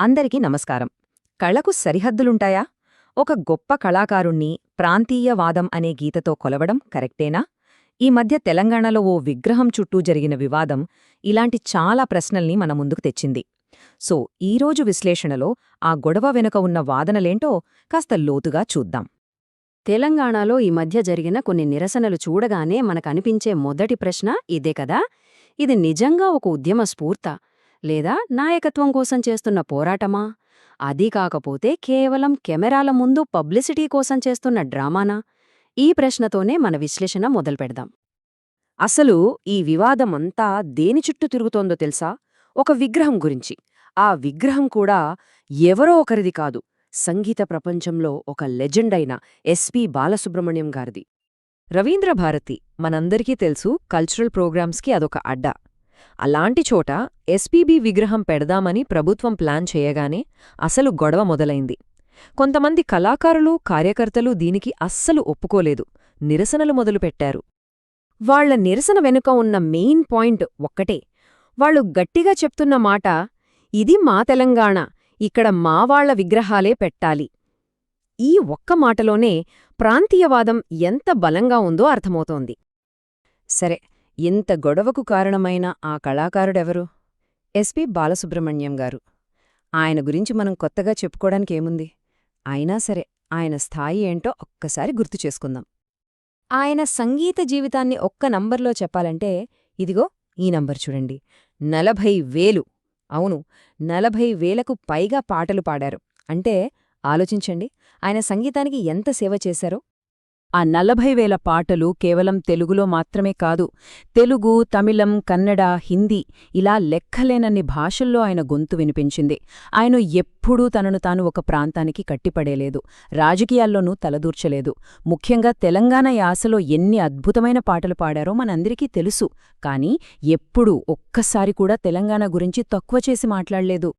అందరికీ నమస్కారం. కళకు సరిహద్దులుంటాయా? ఒక గొప్ప కళాకారుణ్ణి ప్రాంతీయవాదం అనే గీతతో కొలవడం కరెక్టేనా? ఈ మధ్య తెలంగాణలో ఓ విగ్రహం చుట్టూ జరిగిన వివాదం ఇలాంటి చాలా ప్రశ్నల్ని మన ముందుకు తెచ్చింది. సో ఈరోజు విశ్లేషణలో ఆ గొడవ వెనుక ఉన్న వాదనలేంటో కాస్త లోతుగా చూద్దాం. తెలంగాణలో ఈ మధ్య జరిగిన కొన్ని నిరసనలు చూడగానే మనకనిపించే మొదటి ప్రశ్న ఇదే కదా? ఇది నిజంగా ఒక ఉద్యమ స్ఫూర్త. లేదా నాయకత్వం కోసం చేస్తున్న పోరాటమా? అదీ కాకపోతే కేవలం కెమెరాల ముందు పబ్లిసిటీ కోసం చేస్తున్న డ్రామానా? ఈ ప్రశ్నతోనే మన విశ్లేషణ మొదలుపెడదాం అసలు ఈ వివాదమంతా దేని చుట్టూ తిరుగుతోందో తెలుసా? ఒక విగ్రహం గురించి. ఆ విగ్రహం కూడా ఎవరో ఒకరిది కాదు. సంగీత ప్రపంచంలో ఒక లెజెండ్ అయిన ఎస్పి బాలసుబ్రహ్మణ్యం గారిది. రవీంద్రభారతి మనందరికీ తెలుసు కల్చరల్ ప్రోగ్రామ్స్కి అదొక అడ్డా. అలాంటి చోట ఎస్పీబీ విగ్రహం పెడదామని ప్రభుత్వం ప్లాన్ చేయగానే అసలు గొడవ మొదలైంది. కొంతమంది కళాకారులు కార్యకర్తలు దీనికి అస్సలు ఒప్పుకోలేదు. నిరసనలు మొదలుపెట్టారు. వాళ్ళ నిరసన వెనుక ఉన్న మెయిన్ పాయింట్ ఒక్కటే. వాళ్ళు గట్టిగా చెప్తున్న మాట ఇది మా తెలంగాణ ఇక్కడ మావాళ్ళ విగ్రహాలే పెట్టాలి. ఈ ఒక్క మాటలోనే ప్రాంతీయవాదం ఎంత బలంగా ఉందో అర్థమవుతోంది. సరే ఇంత గొడవకు కారణమైన ఆ కళాకారుడెవరు? ఎస్పి బాలసుబ్రహ్మణ్యం గారు. ఆయన గురించి మనం కొత్తగా చెప్పుకోవడానికేముంది అయినా సరే ఆయన స్థాయి ఏంటో ఒక్కసారి గుర్తు చేసుకుందాం. ఆయన సంగీత జీవితాన్ని ఒక్క నంబర్లో చెప్పాలంటే ఇదిగో ఈ నంబర్ చూడండి. నలభై వేలు. అవును నలభై వేలకు పైగా పాటలు పాడారు. అంటే ఆలోచించండి ఆయన సంగీతానికి ఎంత సేవ చేశారో. ఆ నలభై వేల పాటలు కేవలం తెలుగులో మాత్రమే కాదు తెలుగు తమిళం కన్నడ హిందీ ఇలా లెక్కలేనన్ని భాషల్లో ఆయన గొంతు వినిపించింది. ఆయన ఎప్పుడూ తనను తాను ఒక ప్రాంతానికి కట్టిపడేలేదు రాజకీయాల్లోనూ తలదూర్చలేదు. ముఖ్యంగా తెలంగాణ యాసలో ఎన్ని అద్భుతమైన పాటలు పాడారో మనందరికీ తెలుసు కాని ఎప్పుడూ ఒక్కసారి కూడా తెలంగాణ గురించి తక్కువ చేసి మాట్లాడలేదు.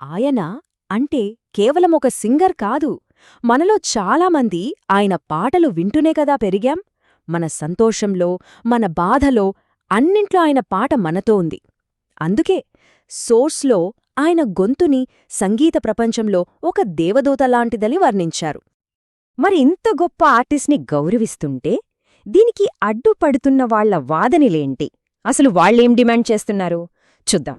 ఆయన అంటే కేవలం ఒక సింగర్ కాదు. మనలో చాలామంది ఆయన పాటలు వింటూనే కదా పెరిగాం. మన సంతోషంలో మన బాధలో అన్నింట్లో ఆయన పాట మనతో ఉంది. అందుకే సోర్స్లో ఆయన గొంతుని సంగీత ప్రపంచంలో ఒక దేవదూతలాంటిదని వర్ణించారు. మరి ఇంత గొప్ప ఆర్టిస్ట్ని గౌరవిస్తుంటే దీనికి అడ్డుపడుతున్న వాళ్ళ వాదనలేంటి? అసలు వాళ్ళేం డిమాండ్ చేస్తున్నారు? చూద్దాం.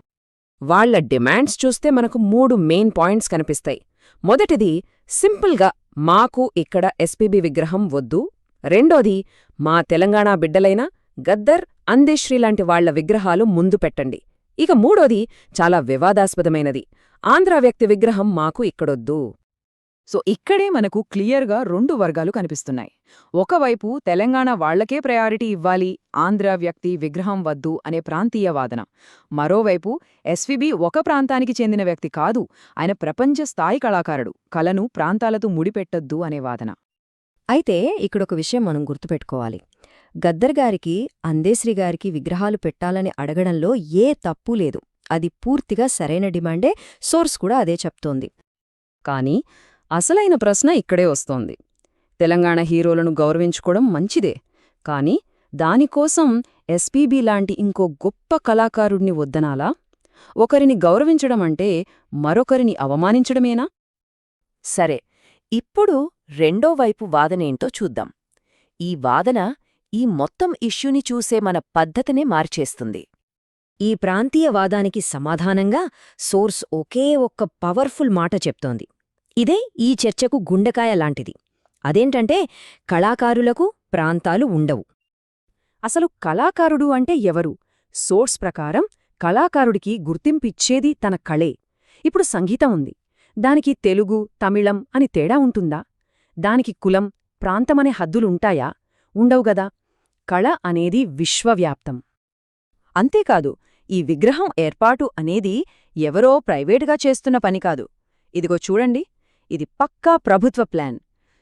వాళ్ళ డిమాండ్స్ చూస్తే మనకు మూడు మెయిన్ పాయింట్స్ కనిపిస్తాయి. మొదటిది సింపుల్గా మాకు ఇక్కడ ఎస్పీబీ విగ్రహం వద్దు. రెండోది మా తెలంగాణ బిడ్డలైన గద్దర్ అందేశ్రీ లాంటి వాళ్ళ విగ్రహాలు ముందు పెట్టండి. ఇక మూడోది చాలా వివాదాస్పదమైనది. ఆంధ్ర వ్యక్తి విగ్రహం మాకు ఇక్కడొద్దు. సో ఇక్కడే మనకు క్లియర్గా రెండు వర్గాలు కనిపిస్తున్నాయి. ఒకవైపు తెలంగాణ వాళ్ళకే ప్రయారిటీ ఇవ్వాలి ఆంధ్ర వ్యక్తి విగ్రహం వద్దు అనే ప్రాంతీయ వాదన. మరోవైపు ఎస్విబి ఒక ప్రాంతానికి చెందిన వ్యక్తి కాదు ఆయన ప్రపంచ స్థాయి కళాకారుడు కళను ప్రాంతాలతో ముడిపెట్టొద్దు అనే వాదన. అయితే ఇక్కడొక విషయం మనం గుర్తుపెట్టుకోవాలి. గద్దర్ గారికి అందేశ్రీ గారికి విగ్రహాలు పెట్టాలని అడగడంలో ఏ తప్పు లేదు. అది పూర్తిగా సరైన డిమాండే సోర్స్ కూడా అదే చెప్తోంది. కానీ అసలైన ప్రశ్న ఇక్కడే వస్తోంది. తెలంగాణ హీరోలను గౌరవించుకోవడం మంచిదే కాని దానికోసం ఎస్పీబీ లాంటి ఇంకో గొప్ప కళాకారుణ్ణి వద్దనాలా? ఒకరిని గౌరవించడమంటే మరొకరిని అవమానించడమేనా? సరే ఇప్పుడు రెండో వైపు వాదనేంటో చూద్దాం. ఈ వాదన ఈ మొత్తం ఇష్యూని చూసే మన పద్ధతినే మార్చేస్తుంది. ఈ ప్రాంతీయవాదానికి సమాధానంగా సోర్స్ ఒకే ఒక్క పవర్ఫుల్ మాట చెప్తోంది. ఇదే ఈ చర్చకు గుండెకాయ లాంటిది. అదేంటంటే కళాకారులకు ప్రాంతాలు ఉండవు. అసలు కళాకారుడు అంటే ఎవరు? సోర్స్ ప్రకారం కళాకారుడికి గుర్తింపిచ్చేది తన కళే. ఇప్పుడు సంగీతం ఉంది. దానికి తెలుగు తమిళం అని తేడా ఉంటుందా? దానికి కులం ప్రాంతమనే హద్దులుంటాయా? ఉండవుగదా కళ అనేది విశ్వవ్యాప్తం. అంతేకాదు ఈ విగ్రహం ఏర్పాటు అనేది ఎవరో ప్రైవేటుగా చేస్తున్న పని కాదు. ఇదిగో చూడండి. ఇది పక్కా ప్రభుత్వ ప్లాన్.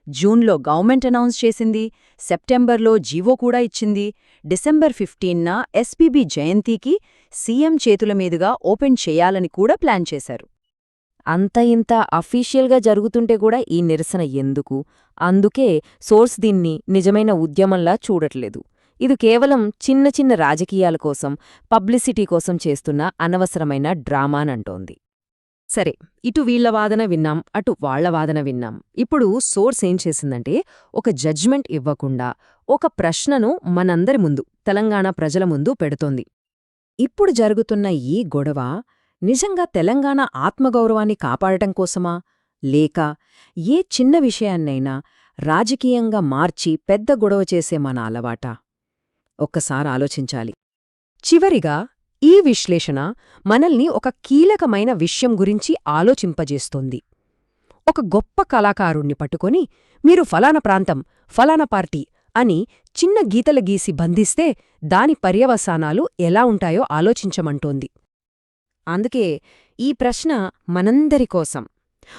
జూన్లో గవర్నమెంట్ అనౌన్స్ చేసింది సెప్టెంబర్లో జీవో కూడా ఇచ్చింది. డిసెంబర్ ఫిఫ్టీన్న ఎస్పీబీ జయంతికి సీఎం చేతుల మీదుగా ఓపెన్ చేయాలని కూడా ప్లాన్ చేశారు. అంత ఇంత అఫీషియల్గా జరుగుతుంటే కూడా ఈ నిరసన ఎందుకు? అందుకే సోర్స్ దీన్ని నిజమైన ఉద్యమంలా చూడట్లేదు. ఇది కేవలం చిన్న చిన్న రాజకీయాల కోసం పబ్లిసిటీ కోసం చేస్తున్న అనవసరమైన డ్రామానంటోంది. సరే ఇటు వీళ్ళ వాదన విన్నాం అటు వాళ్ళ వాదన విన్నాం. ఇప్పుడు సోర్స్ ఏం చేసిందంటే ఒక జడ్జ్మెంట్ ఇవ్వకుండా ఒక ప్రశ్నను మనందరి ముందు తెలంగాణ ప్రజల ముందు పెడుతోంది. ఇప్పుడు జరుగుతున్న ఈ గొడవ నిజంగా తెలంగాణ ఆత్మగౌరవాన్ని కాపాడటం కోసమా? లేక ఏ చిన్న విషయాన్నైనా రాజకీయంగా మార్చి పెద్ద గొడవ చేసే మన అలవాటా? ఒక్కసారి ఆలోచించాలి. చివరిగా ఈ విశ్లేషణ మనల్ని ఒక కీలకమైన విషయం గురించి ఆలోచింపజేస్తోంది. ఒక గొప్ప కళాకారుణ్ణి పట్టుకొని మీరు ఫలానా ప్రాంతం ఫలానా పార్టీ అని చిన్న గీతలు గీసి బంధిస్తే దాని పర్యవసానాలు ఎలా ఉంటాయో ఆలోచించమంటోంది. అందుకే ఈ ప్రశ్న మనందరికోసం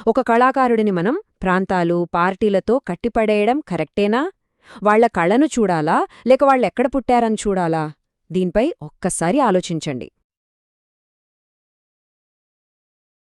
ఒక కళాకారుడిని మనం ప్రాంతాలు పార్టీలతో కట్టిపడేయడం కరెక్టేనా? వాళ్ళ కళను చూడాలా? లేక వాళ్ళెక్కడ పుట్టారని చూడాలా? దీనిపై ఒక్కసారి ఆలోచించండి.